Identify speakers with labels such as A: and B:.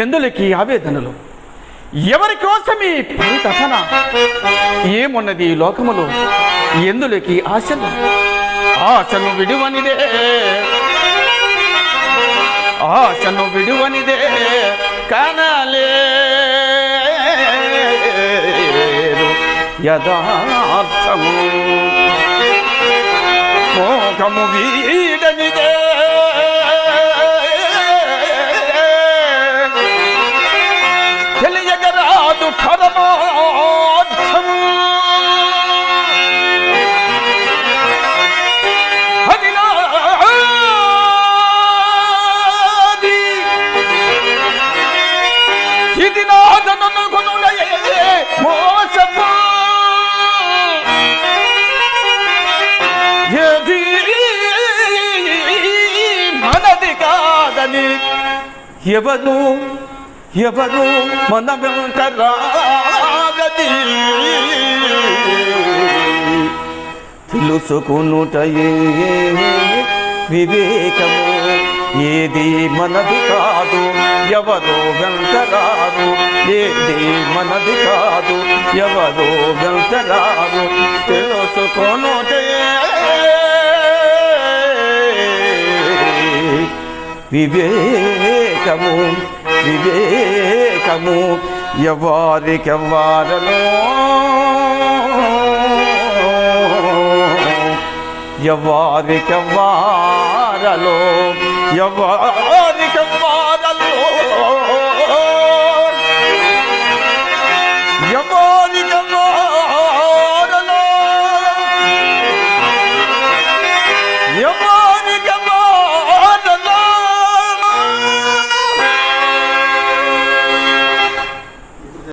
A: ఎందులకి ఆవేదనలు? ఎవరి కోసం ఈ పరితపన ఏమున్నది ఈ లోకములో? ఎందులకి ఆశలు? ఆశను విడువనిదే. ఆశను విడువనిదే కనలే. యథార్థము మోకము వీడనిదే. ఇది నాదనను కొనులయే ఏది మనది కాదని ఎవరు ఎవరు మన వెంట రాగది తెలుసుకునుటయే వివేకము ఏది మనది కాదు ఎవరో వెంటరారు. ఏది మనది కాదు ఎవరో వెంటరారు. తెలుసుకోను వివేకము వివేకము ఎవరికెవ్వారలో ఎవరికెవ్వారలో ఎవరికెవ్వారలో